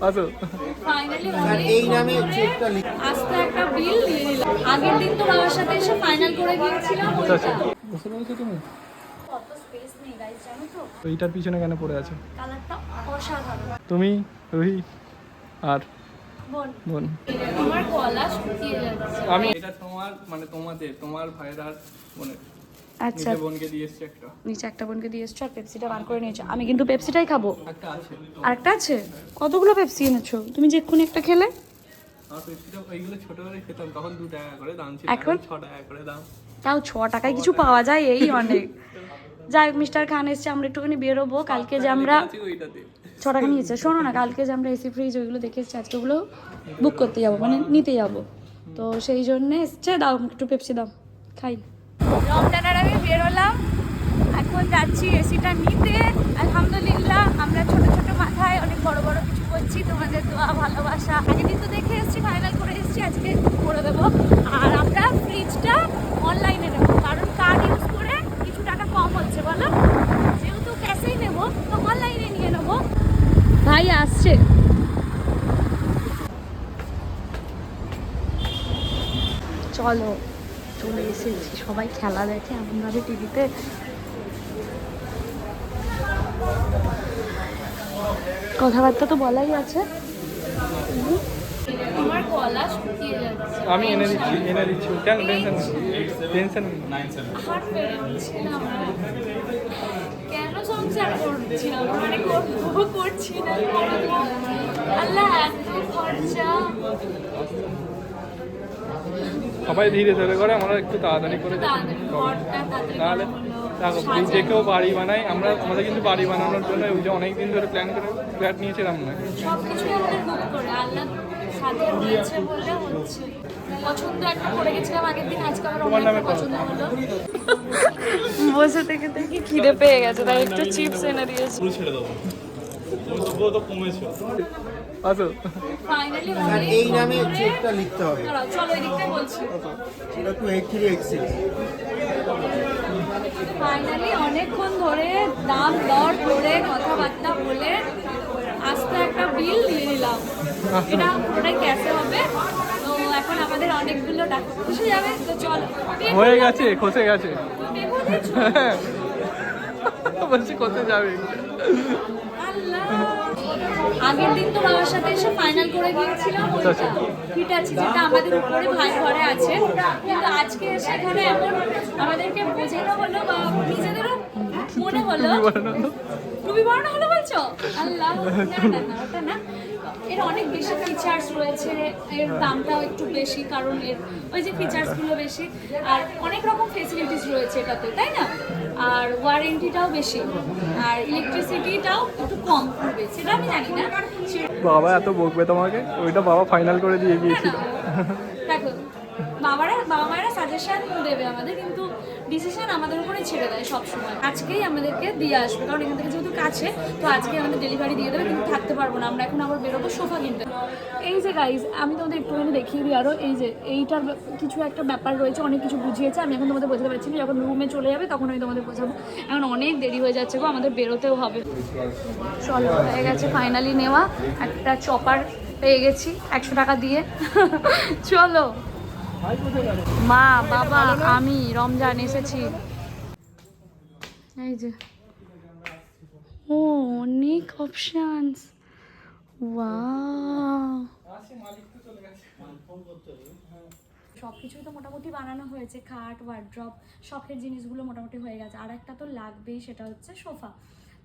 আসো। ফাইনালি এই নামে চেকটা লিখ- আস্তে একটা বিল দিয়ে দিলাম আগের দিন তো বাবার সাথে এসে ফাইনাল করে গিয়েছিলাম আচ্ছা ওইটা। আচ্ছা। বুঝতে পেরেছ তুমি? কত স্পেস নেই গাইস জানো তো? তো এইটার পিছনে কেন পড়ে আছে? তুমি রুহি আর বোন। আমি এটা তোমার মানে তোমাদের তোমার ভাইয়ের আর বোনের। আচ্ছা। নিচে একটা বোনকে দিয়ে এসছো আর পেপসিটা বার করে নিয়েছো। আমি কিন্তু পেপসিটাই খাব। একটা আছে। কতগুলো পেপসি এনেছো? তুমি যে এক্ষুনি একটা খেলে। আর এখন? তাও ছ টাকায় কিছু পাওয়া যায় এই অনেক। যাই হোক মিস্টার খান এসছে আমরা একটুখানি বেরোবো। কালকে যে আমরা ছ টাকা নিয়েছে। শোনো না কালকে যে আমরা এসি ফ্রিজ ওইগুলো দেখে এসছি আজকে ওগুলো বুক করতে যাব মানে নিতে যাব। তো সেই জন্য এসছে দাও একটু পেপসি দাও। খাই। রমজান আমি বেরোলাম এখন যাচ্ছি এসিটা নিতে। আলহামদুলিল্লাহ, আমরা ছোট ছোট মাথায় অনেক বড় বড় কিছু করছি। তোমাদের দোয়া, ভালোবাসা। আগের দিন তো দেখে এসেছি ফাইনাল করে এসেছি, আজকে করে দেবো। আর আমরা ফ্রিজটা অনলাইনে নেব। কারণ কার্ড ইউজ করে কিছু টাকা কম হচ্ছে, বলো? যেহেতু ক্যাশেই নেব, তো অনলাইনে নিয়ে নেব। ভাই আসছে। চলো। সবাই খেলা দেখে এমনভাবে টিভিতে। কথাবার্তা তো বলাই আছে। আমার গলা শুকিয়ে যাচ্ছে। আমি এনে দিচ্ছি এনে দিচ্ছি। কেন? টেনশন টেনশন হাত পেরে উঠছে না আমার। কেন সংসার করছি না? মানে করব করছি না? আল্লাহ এত খরচা। সবাই ধীরে ধীরে করে আমরা একটু তাড়াতাড়ি করে তাহলে দেখো। যে কেউ বাড়ি বানাই আমরা আমাদের কিন্তু বাড়ি বানানোর জন্য ওই যে অনেক দিন ধরে প্ল্যান করে ফ্ল্যাট নিয়েছিলাম না। সব কিছুই আমাদের বুক করে আল্লাহ সাজিয়ে দিয়েছে বলে হচ্ছে। পছন্দ একটা করে গেছিলাম আগের দিন আজকে আমার তোমার অন্য নামে একটা করো। পছন্দ হলো। বসে থেকে থেকে খিদে পেয়ে গেছে তাই একটু চিপস এনে দিয়েছি। আসো। আর এই নামে চেকটা লিখতে হবে। চলো এই দিকটাই বলছি। সেটা two eight three eight six finally অনেকক্ষণ ধরে দাম দর করে কথাবার্তা বলে আস্তে একটা বিল দিয়ে দিলাম এটা পুরোটাই ক্যাশে হবে। তো এখন আমাদের অনেকগুলো টাকা খুশি যাবে? তো চলো। হয়ে গেছে খসে গেছে? বলছি কোথায় যাবে। আল্লাহ। আগের দিন তো বাবার সাথে এসে ফাইনাল করে গিয়েছিলাম ওইটা আচ্ছা। ঠিক আছে যেটা আমাদের উপরে ভাই ঘরে আছে। কিন্তু আজকে সেখানে এমন আমাদেরকে বোঝানো হলো বা নিজেদেরও মনে হলো। তুমি বর্ণ হলো বলছো? আল্লাহ না না না ওটা না। এর অনেক বেশি ফিচার্স রয়েছে এর দামটাও একটু বেশি কারণ এর ওই যে ফিচার্সগুলো বেশি আর অনেক রকম ফেসিলিটিস রয়েছে এটাতে তাই না? আর ওয়ারেন্টিটাও বেশি আর ইলেকট্রিসিটিটাও একটু কম পড়বে সেটা আমি জানি না। বাবা এত বকবে তোমাকে? ওইটা বাবা ফাইনাল করে দিয়ে গিয়েছিল। দেখো বাবারা বাবা মায়েরা সাজেশন দেবে আমাদের কিন্তু ডিসিশন আমাদের উপরে ছেড়ে দেয় সব সময় আজকেই আমাদেরকে দিয়ে আসবে, কারণ এখান থেকে যেহেতু কাছে, তো আজকে আমাদের ডেলিভারি দিয়ে দেবে, কিন্তু থাকতে পারব না। আমরা এখন আবার বেরোবো সোফা কিনতে। এই যে গাইজ আমি তোমাদের একটুখানি দেখিয়ে দিই আরও এই যে, এইটার কিছু একটা ব্যাপার রয়েছে, অনেক কিছু বুঝিয়েছে। আমি এখন তোমাদের বোঝাতে পারছি না, যখন রুমে চলে যাবে তখন আমি তোমাদের বোঝাবো। এখন অনেক দেরি হয়ে যাচ্ছে গো, আমাদের বেরোতেও হবে। চলো, হয়ে গেছে ফাইনালি নেওয়া। একটা চপার পেয়ে গেছি, একশো টাকা দিয়ে। চলো। মা, বাবা, আমি রমজান এসেছি। এই যে। ও, অনেক অপশানস সব কিছুই তো মোটামুটি বানানো হয়েছে, খাট ওয়ার্ড্রপ শখের জিনিসগুলো মোটামুটি হয়ে গেছে। আর একটা তো লাগবেই, সেটা হচ্ছে সোফা।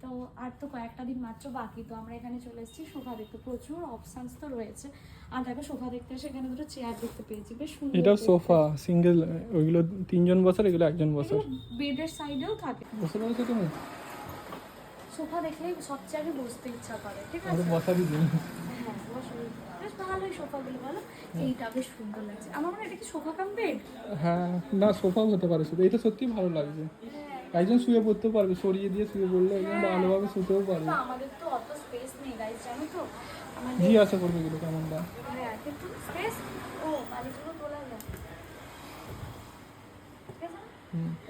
তো আর তো কয়েকটা দিন মাত্র বাকি তো আমরা এখানে চলে এসেছি। সোফা দেখতে প্রচুর অপশানস তো রয়েছে। আর দেখো সোফা দেখতে এসে এখানে দুটো চেয়ার দেখতে পেয়েছি। বেশ সুন্দর এটাও সোফা সিঙ্গেল ওইগুলো তিনজন বসার এগুলো একজন বসার। বেডের সাইডেও থাকে। বুঝতে পেরেছ তুমি? সোফা দেখলেই সবচেয়ে আগে বসতে ইচ্ছা করে ঠিক আছে? বসারই জিনিস হ্যাঁ বসো। বেশ ভালোই সোফাগুলো বলো। এইটা বেশ সুন্দর লাগছে। আমার মনে হয় এটা কি সোফা কাম বেড হ্যাঁ না সোফাও হতে পারে শুধু। এটা সত্যি ভালো লাগছে। একজন শুয়ে পড়তেও পারবে সরিয়ে দিয়ে শুয়ে পড়লে একজন ভালোভাবে শুতেও পারবে। আমাদের তো অত স্পেস নেই গাইজ জানো তো? আমাদের জিজ্ঞাসা করবে এগুলো কেমন দাম হ্যাঁ স্পেস ও বালিশগুলো তোলা যায়।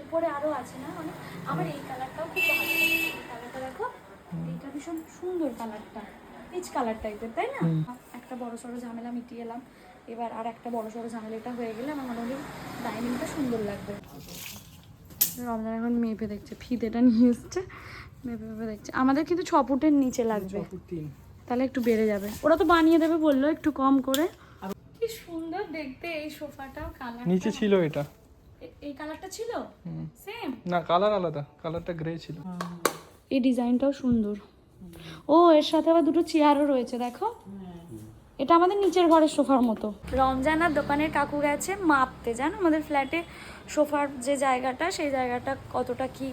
উপরে আরও আছে না? অনেক আমার এই কালারটাও খুব ভালো লাগে এই কালারটা দেখো এইটা ভীষণ সুন্দর কালারটা পিচ কালার টাইপের তাই না? একটা বড় সড়ো ঝামেলা মিটিয়ে এলাম। এবার আর একটা বড় সড়ো ঝামেলাটা হয়ে গেলে আমার মোটামুটি ডাইনিংটা সুন্দর লাগবে। রমজান এখন মেপে দেখছে ফিতেটা নিয়ে এসছে মেপে মেপে দেখছে। আমাদের কিন্তু ছ ফুটের নিচে লাগবে। তিন। তাহলে একটু বেড়ে যাবে। ওরা তো বানিয়ে দেবে বলল একটু কম করে। কি সুন্দর দেখতে এই সোফাটাও কালার নিচে ছিল এটা। এই কালারটা ছিল? সেম না কালার আলাদা। কালারটা গ্রে ছিল। এই ডিজাইনটাও সুন্দর। ও এর সাথে আবার দুটো চেয়ারও রয়েছে দেখো। এটা আমাদের নিচের ঘরের সোফার মতো। রমজানার দোকানের কাকু গেছে মাপতে জানো? আমাদের ফ্ল্যাটে সোফার যে জায়গাটা সেই জায়গাটা কতটা কি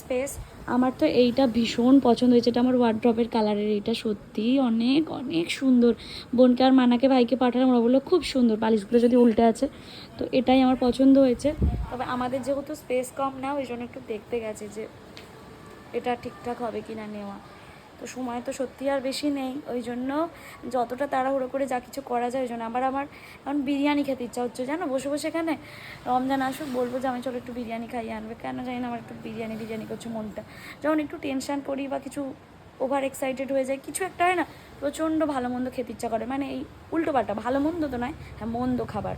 স্পেস আমার তো এইটা ভীষণ পছন্দ হয়েছে। এটা আমার ওয়ার্ড্রপের কালারের এইটা সত্যি অনেক অনেক সুন্দর। বোনকে আর মানাকে ভাইকে পাঠালাম ওরা বলল খুব সুন্দর। বালিশগুলো যদি উল্টে আছে। তো এটাই আমার পছন্দ হয়েছে। তবে আমাদের যেহেতু স্পেস কম না ওই জন্য একটু দেখতে গেছে যে এটা ঠিকঠাক হবে কি না নেওয়া। তো সময় তো সত্যি আর বেশি নেই, ওই জন্য যতটা তাড়াহুড়ো করে যা কিছু করা যায় ওই জন্য। আবার আমার এখন বিরিয়ানি খেতে ইচ্ছা হচ্ছে, জানো? বসে বসে এখানে রমজান আসুক, বলব যে আমি চলো একটু বিরিয়ানি খাইয়ে আনবে। কেন জানি না আমার একটু বিরিয়ানি বিরিয়ানি করছে মনটা। যখন একটু টেনশন পড়ি বা কিছু ওভার এক্সাইটেড হয়ে যায়, কিছু একটা হয় না, প্রচণ্ড ভালো মন্দ খেতে ইচ্ছা করে। মানে এই উল্টো পাল্টা, ভালো মন্দ তো নয় হ্যাঁ মন্দ খাবার।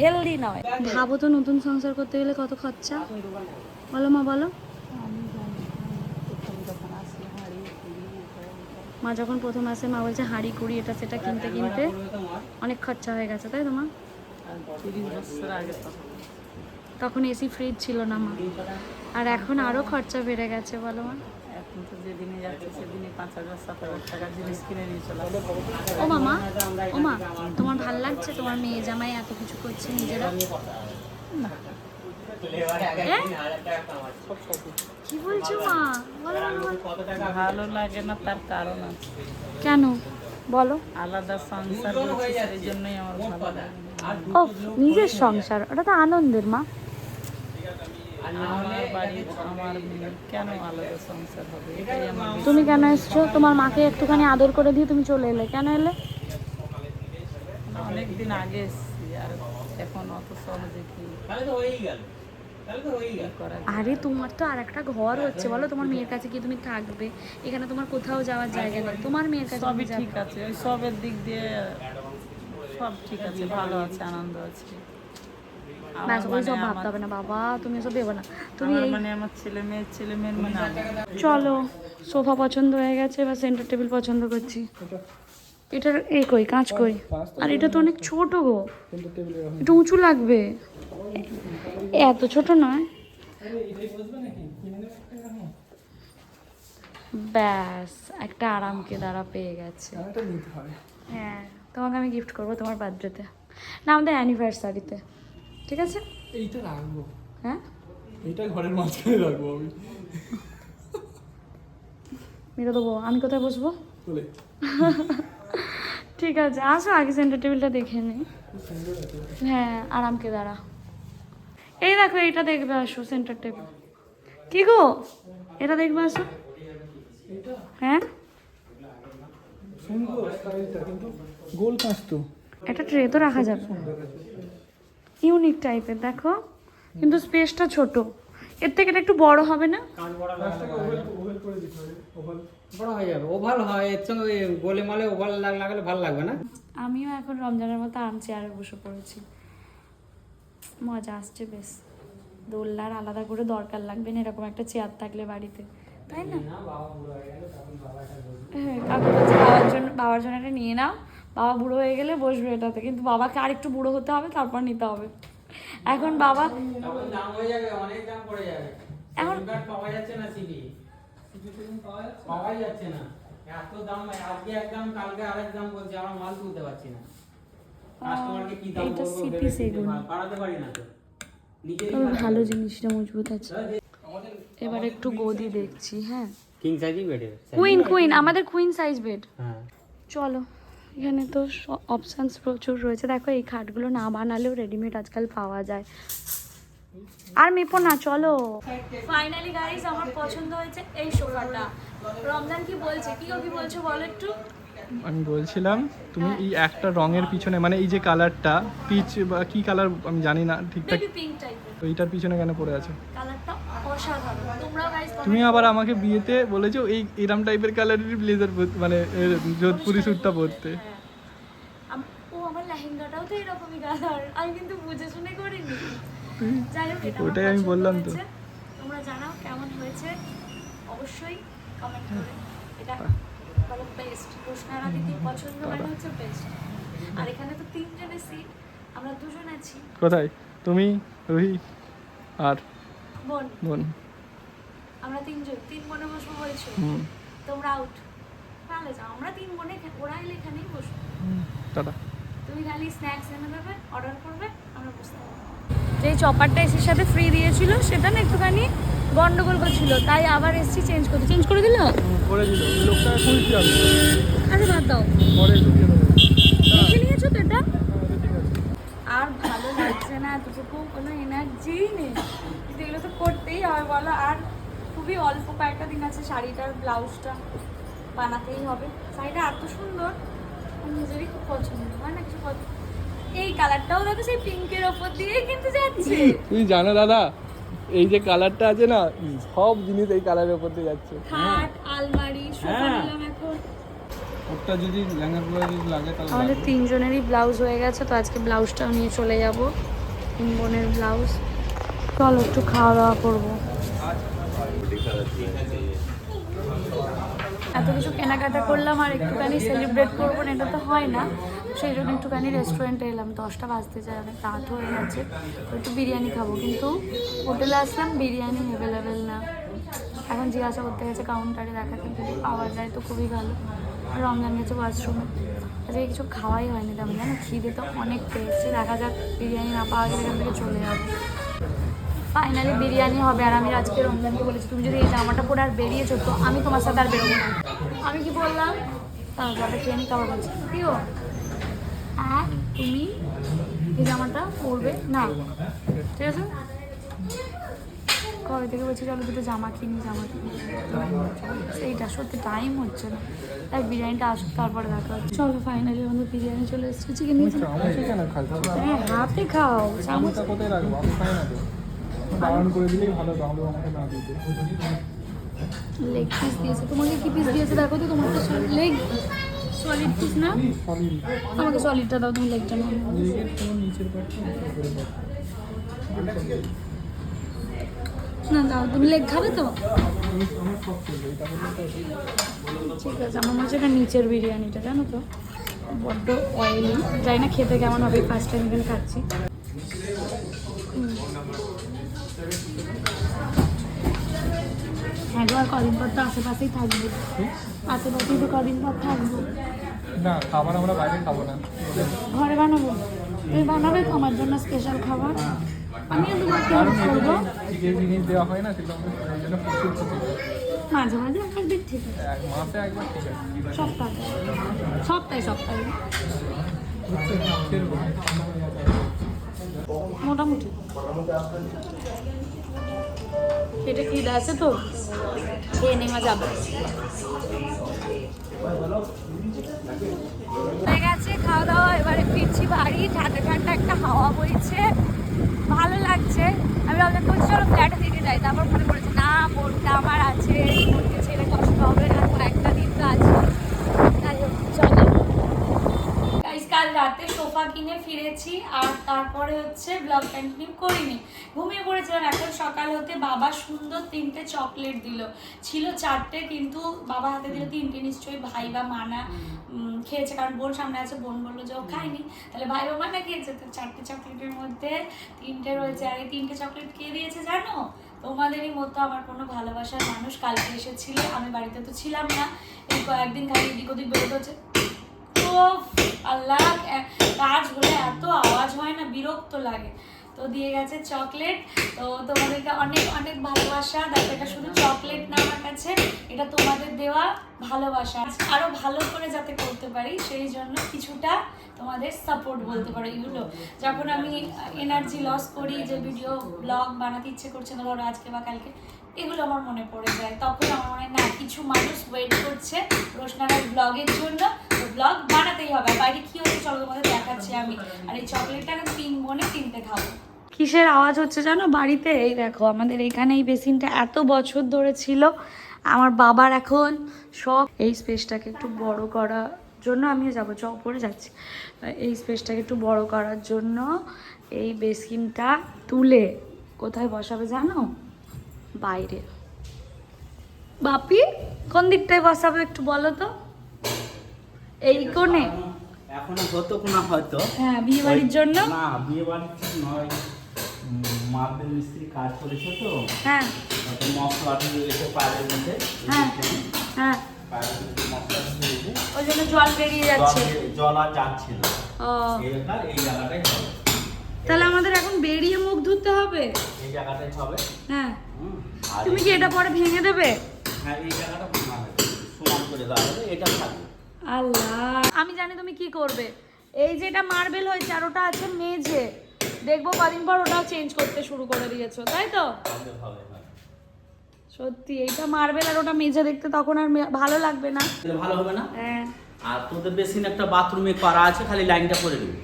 হেলদি নয়। ভাবো তো নতুন সংসার করতে গেলে কত খরচা? বলো মা, বলো। মা যখন প্রথম আসে মা বলছে হাঁড়ি কুড়ি এটা সেটা কিনতে কিনতে অনেক খরচা হয়ে গেছে তাই তো মা? তখন এসি ফ্রিজ ছিল না মা। আর এখন আরও খরচা বেড়ে গেছে বলো মা। এখন তো যেদিনে যাচ্ছে সেদিনে পাঁচ হাজার সাত হাজার টাকার জিনিস কিনে নিয়ে চলে ও মামা ও মা তোমার ভালো লাগছে? তোমার মেয়ে জামাই এত কিছু করছে নিজেরা? এ? কি বলছো মা। ভালো লাগে না তার কারণ আছে। কেন? বলো। আলাদা সংসার করছি জন্যই আমার ভালো লাগে ও নিজের সংসার ওটা তো আনন্দের মা। তুমি কেন এসছো? তোমার মাকে একটুখানি আদর করে দিয়ে তুমি চলে এলে। কেন এলে? অনেকদিন আগে এসেছি আর এখন অত সহজে কি? আরে তোমার তো আর একটা ঘর হচ্ছে বলো তোমার মেয়ের কাছে কি তুমি থাকবে। এখানে তোমার কোথাও যাওয়ার জায়গা নেই। তোমার মেয়ের কাছে সবই ঠিক আছে ওই সবের দিক দিয়ে সব ঠিক আছে ভালো আছে আনন্দ আছে। ব্যাস ওই সব ভাবতে হবে না বাবা তুমি এসব ভেবো না। তুমি আমার এই আমার ছেলে মেয়ের ছেলে মেয়ের চলো সোফা পছন্দ হয়ে গেছে এবার সেন্টার টেবিল পছন্দ করছি। এটার এই কই কাঁচ কই? আর এটা তো অনেক ছোট গো। একটু উঁচু লাগবে। এত ছোট নয়। ব্যাস একটা আরামকে দ্বারা পেয়ে গেছে। হ্যাঁ তোমাকে আমি গিফট করব তোমার বার্থডেতে না আমাদের অ্যানিভার্সারিতে ঠিক আছে? এইটা রাখব। হ্যাঁ? এইটা ঘরের মাঝখানে রাখব আমি। মেরে দেবো। আমি কোথায় বসবো? বলে। ঠিক আছে, আসো, আগে সেন্টার টেবিলটা দেখে নিই হ্যাঁ আরামকে দাঁড়া। এই দেখো, এইটা দেখবে, আসো সেন্টার টেবিল কি গো? এটা দেখবে, আসো। হ্যাঁ? গোল ট্রে তো রাখা যাবে। ইউনিক টাইপের দেখো। কিন্তু স্পেসটা ছোট। এর থেকে এটা একটু বড় হবে না? বড় হয়ে যাবে। ওভাল হয় এর সঙ্গে গোলে মালে ওভাল লাগ- লাগালে ভালো লাগবে না? আমিও এখন রমজানের মতো আরাম চেয়ারে বসে পড়েছি। মজা আসছে বেশ। দোলনার আলাদা করে দরকার লাগবে না এরকম একটা চেয়ার থাকলে বাড়িতে। তাই না? হ্যাঁ কাকু বলছে বাবার জন্য বাবার জন্য একটা নিয়ে নাও। বাবা বুড়ো হয়ে গেলে বসবে এটাতে। কিন্তু বাবাকে আর একটু বুড়ো হতে হবে তারপর নিতে হবে। এখন বাবা দাম হয়ে যাবে অনেক দাম পড়ে যাবে। এখন পাওয়া যাচ্ছে না পাওয়াই যাচ্ছে না। এত দাম আজকে এক দাম কালকে আরেক দাম বলছে আমার মাল তুলতে পারছি না। কাস্টমারকে কি দাম CP ভেবে সেগুন। বাড়াতে পারি না তো। তবে ভালো জিনিসটা মজবুত আছে। এবার একটু গদি দেখছি হ্যাঁ। কিং সাইজই বেডে কুইন কুইন আমাদের কুইন সাইজ বেড হ্যাঁ। চলো এখানে তো অপশানস প্রচুর রয়েছে। দেখো এই খাটগুলো না বানালেও রেডিমেড আজকাল পাওয়া যায়। আর মেপো না চলো। ফাইনালি গাইস আমার পছন্দ হয়েছে এই সোফাটা। রমজান কি বলছে? কি ও কি বলছো বলো একটু? আমি বলছিলাম তুমি এই একটা রঙের পিছনে মানে এই যে কালারটা পিচ বা কি কালার আমি জানি না ঠিকঠাক। তো এইটার পিছনে কেন পড়ে আছে? কালারটা অসাধারণ। তোমরাও গাইস তুমি আবার আমাকে বিয়েতে বলেছ এই এরম টাইপের কালারের ব্লেজার মানে এর যোধপুরি স্যুটটা পরতে। ও আমার লেহেঙ্গাটাও তো এরকমই কালার আমি কিন্তু বুঝে শুনে করিনি যাই হোক এটা আমার ওটাই আমি বললাম তো। তোমরা জানাও কেমন হয়েছে। অবশ্যই কমেন্ট করে। এটা বলো বেস্ট রোশনারা দিদির পছন্দ মানে হচ্ছে বেস্ট আর এখানে তো তিনজনের সিট আমরা দুজন আছি। কোথায়? তুমি রুহি আর বোন। বোন। আমরা তিনজন। তিন বোনে বসবো বলছো? তোমরা আউট তাহলে যাও আমরা তিন বোনে ওরা এলে এখানেই বসবো। টাটা। তুমি খালি স্ন্যাক্স এনে দেবে অর্ডার করবে আমরা বুঝতে পারব যে চপারটা এসির সাথে ফ্রি দিয়েছিল সেটা না একটুখানি গন্ডগোল করছিল। তাই আবার এসছি চেঞ্জ করতে। চেঞ্জ করে দিল? করে দিল। লোকটা আমি আরে বাদ দাও। পরে দেখে নিয়েছো তো এটা? আছে আর ভালো লাগছে না এতটুকু কোনো এনার্জি নেই। কিন্তু এগুলো তো করতেই হবে বলো। আর খুবই অল্প কয়েকটা দিন আছে শাড়িটার ব্লাউজটা বানাতেই হবে। শাড়িটা এত সুন্দর নিজেরই খুব পছন্দ। হয় না কিছু পছন্দ? এই কালারটাও দেখো সেই পিঙ্কের ওপর দিয়েই কিন্তু যাচ্ছে। তুমি জানো দাদা এই যে কালারটা আছে না সব জিনিস এই কালারের উপর দিয়ে যাচ্ছে। খাট আলমারি সোফা নিলাম এখন। ওটা যদি পরে যদি লাগে তাহলে আমাদের তিনজনেরই ব্লাউজ হয়ে গেছে তো আজকে ব্লাউজটাও নিয়ে চলে যাব তিন বোনের ব্লাউজ। চলো একটু খাওয়া দাওয়া করব। এত কিছু কেনাকাটা করলাম আর একটুখানি সেলিব্রেট করব না এটা তো হয় না। সেই জন্য একটুখানি রেস্টুরেন্টে এলাম। দশটা বাজতে যায়, অনেক রাত হয়ে গেছে। একটু বিরিয়ানি খাব। কিন্তু হোটেলে আসলাম, বিরিয়ানি অ্যাভেলেবেল না। এখন জিজ্ঞাসা করতে গেছে কাউন্টারে দেখাতে যদি পাওয়া যায় তো খুবই ভালো। রমজান গেছে ওয়াশরুমে আজকে কিছু খাওয়াই হয়নি তেমন, জানো? খিদে তো অনেক পেয়েছে। দেখা যাক বিরিয়ানি না পাওয়া গেলে এখান থেকে চলে যাবে। ফাইনালি বিরিয়ানি হবে। আর আমি আজকে রমজানকে বলেছি, তুমি যদি এই জামাটা পরে আর বেরিয়েছো, তো আমি তোমার সাথে আর বেরোবো না। আমি কি বললাম? যাবে খেয়ে নি খাবার বলছি। কি হ্যাঁ তুমি এই জামাটা পরবে। না ঠিক আছে? কবে থেকে বলছি চলো দুটো জামা কিনি জামা কিনি। সেইটা সত্যি টাইম হচ্ছে না। তাই বিরিয়ানিটা আসুক তারপরে দেখা হচ্ছে। চলো ফাইনালি আমাদের বিরিয়ানি চলে এসেছে। চিকেন হ্যাঁ হাতে খাও চামচ কোথায় রাখব? আমি খাই না তো। বারণ করে দিলেই ভালো তাহলে আমাকে না দিতে। লেগ পিস দিয়েছে। তোমাকে কি পিস দিয়েছে? দেখো তো তোমার লেগ সলিড না? আমাকে সলিডটা দাও তুমি লেগটা নাও। না, দাও, তুমি লেগ খাবে তো? ঠিক আছে, আমার মনে হচ্ছে নিচের বিরিয়ানিটা, জানো তো? বড্ড অয়েলি জানি না খেতে কেমন হবে ফার্স্ট টাইম এখানে খাচ্ছি। গো, আর কদিন পর তো আশেপাশেই থাকব। আশেপাশেই তো কদিন পর থাকব। না খাবার আমরা বাইরে খাব না। ঘরে বানাবো? তুমি বানাবে? তো আমার জন্য স্পেশাল খাবার? আমিও তোমাকে হেল্প করব। যে জিনিস দেওয়া হয় না সেগুলো আমাদের জন্য প্রচুর ক্ষতি মাঝে মাঝে একদিন ঠিক আছে। মাসে একবার ঠিক আছে। সপ্তাহে। সপ্তাহে সপ্তাহে। মোটামুটি। পেটে খিদে আছে তো? খেয়ে নেওয়া যাবে হয়ে গেছে খাওয়া দাওয়া এবারে ফিরছি বাড়ি। ঠান্ডা ঠান্ডা একটা হাওয়া বইছে। ভালো লাগছে। আমি ভাবলাম বলছি চলো ফ্ল্যাটে থেকে যাই তারপর মনে পড়েছে না বোনটা আমার আছে বোনকে ছেড়ে কষ্ট হবে না কয়েকটা দিন তো আছে যাই হোক, চলো গাইস কাল রাতে সোফা কিনে ফিরেছি আর তারপরে হচ্ছে ব্লগ কন্টিনিউ করিনি। ঘুমিয়ে পড়েছিলাম, এখন সকাল হতে বাবা সুন্দর তিনটে চকলেট দিল। ছিল চারটে, কিন্তু বাবা হাতে দিল তিনটে, নিশ্চয়ই ভাই বা মানা খেয়েছে। কারণ বোন সামনে আছে, বোন বলল যে ও খায়নি। তাহলে ভাই বা মানা খেয়েছে, তো চারটে চকলেটের মধ্যে তিনটে রয়েছে। আর এই তিনটে চকলেট কে দিয়েছে জানো? তোমাদেরই মতো আমার কোনো ভালোবাসার মানুষ কালকে এসেছিলে। আমি বাড়িতে তো ছিলাম না। এই কয়েকদিন খালি এদিক ওদিক বেরোতে হচ্ছে। তো আল্লাহ কাজ হলে এত আওয়াজ হয় না, বিরক্ত লাগে। তো দিয়ে গেছে চকলেট। তো তোমাদেরকে অনেক অনেক ভালোবাসা। দেখো, এটা শুধু চকলেট না আমার কাছে, এটা তোমাদের দেওয়া ভালোবাসা। আরও ভালো করে যাতে করতে পারি, সেই জন্য কিছুটা তোমাদের সাপোর্ট বলতে পারো। এগুলো, যখন আমি এনার্জি লস করি, যে ভিডিও ব্লগ বানাতে ইচ্ছে করছে না ধরো আজকে বা কালকে, এগুলো আমার মনে পড়ে যায়। তখন আমার মনে হয়, না, কিছু মানুষ ওয়েট করছে রোশনারার ব্লগের জন্য। ব্লগ বানাতেই হবে। বাইরে কি হচ্ছে চলো তোমাদের দেখাচ্ছি আমি। আর এই চকলেটটা তিন বোনে তিনটে খাব। কিসের আওয়াজ হচ্ছে জানো? বাড়িতে এই দেখো, আমাদের এখানে এই বেসিনটা এত বছর ধরে ছিল। আমার বাবার এখন শখ এই স্পেসটাকে একটু বড় করার জন্য আমিও যাব। চ, উপরে যাচ্ছি। এই স্পেসটাকে একটু বড় করার জন্য এই বেসিনটা তুলে কোথায় বসাবে জানো? বাইরে। বাপি, কোন দিকটায় বসাবে একটু বলো তো? এই কোণে? এখনও হতো না হয়তো হ্যাঁ বিয়ে বাড়ির জন্য? না বিয়ে বাড়ির নয়। মার্বেল মিস্ত্রি কাজ করেছে তো। হ্যাঁ। মশলা গেছে পায়ের মধ্যে। হ্যাঁ হ্যাঁ। ওই জন্য জল বেরিয়ে যাচ্ছে। জল আর যাচ্ছে না। ও। এই জায়গাটাই হবে। তাহলে আমাদের এখন বেরিয়ে মুখ ধুতে হবে? এই জায়গাটাই হবে। হ্যাঁ। তুমি কি এটা পরে ভেঙে দেবে? হ্যাঁ এই জায়গাটা ভাঙা হবে সমান করে দেওয়া হবে এটা থাকবে। আল্লাহ। আমি জানি তুমি কি করবে। এই যেটা মার্বেল হয়েছে আর ওটা আছে মেঝে। দেখব কদিন পর ওটাও চেঞ্জ করতে শুরু করে দিয়েছ তাই তো। সত্যি এইটা মার্বেল আর ওটা মেঝে দেখতে তখন আর ভালো লাগবে না। তাহলে ভালো হবে না? হ্যাঁ। আর তোদের বেসিন একটা বাথরুমে করা আছে খালি লাইনটা করে দিবি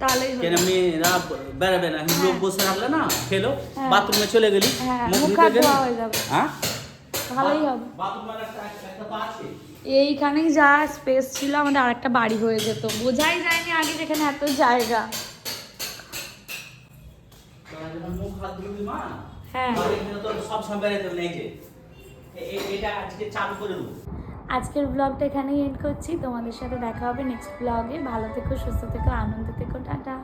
তাহলেই কেন মেয়েরা বেড়াবে না লোক বসে না খেলো হ্যাঁ। বাথরুমে চলে গেলি। হ্যাঁ, মুখ হয়ে যাবে। হ্যাঁ? ভালোই হবে। বাথরুমের একটা একটা আছে। এইখানেই যা স্পেস ছিল, আমাদের আরেকটা বাড়ি হয়ে যেত। বোঝাই যায়নি আগে যেখানে এত জায়গা। হ্যাঁ। আজকের ব্লগটা এখানেই এন্ড করছি। তোমাদের সাথে দেখা হবে নেক্সট ব্লগে ভালো থেকো, সুস্থ থেকো, আনন্দ থেকো, টাটা।